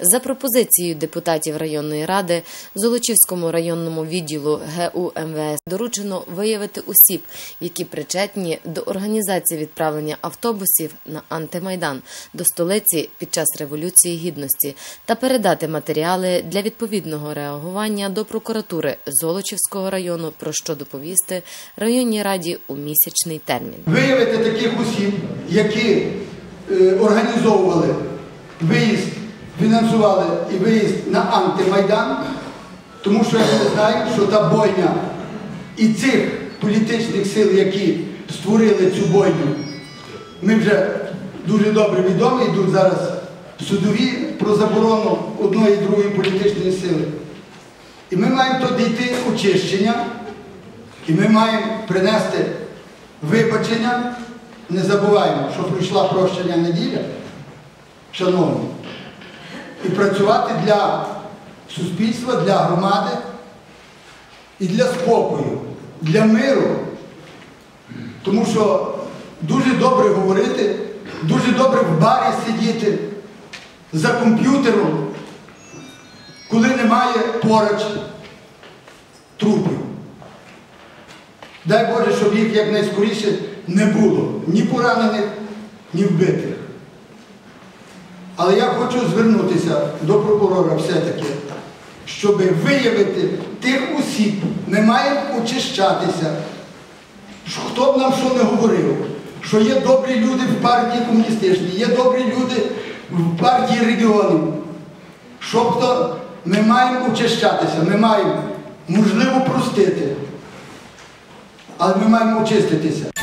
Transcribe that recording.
За пропозицією депутатів районної ради Золочівському районному відділу ГУ МВС доручено виявити осіб, які причетні до організації відправлення автобусів на антимайдан до столиці під час революції гідності та передати матеріали для відповідного реагування до прокуратури Золочівського району, про що доповісти районній раді у місячний термін. виявити таких осіб, які е, організовували виїзд, фінансували і виїзд на антимайдан, тому що ми знаємо, що та бойня і цих політичних сил, які створили цю бойню, ми вже дуже добре відомі, йдуть зараз судові про заборону одної і другої політичної сили. І ми маємо то дійти очищення, і ми маємо принести вибачення. Не забуваємо, що пройшла прощення неділя, шановні, і працювати для суспільства, для громади і для спокою, для миру. Тому що дуже добре говорити, дуже добре в барі сидіти за комп'ютером, коли немає поруч трупів. Дай Боже, щоб їх якнайскоріше не було ні поранених, ні вбитих. Але я хочу звернутися до прокурора все-таки, щоб виявити тих осіб, ми маємо очищатися. Хто б нам що не говорив, що є добрі люди в партії комуністичній, є добрі люди в партії регіонів. Що хто, ми маємо очищатися, ми маємо можливо простити, але ми маємо очиститися.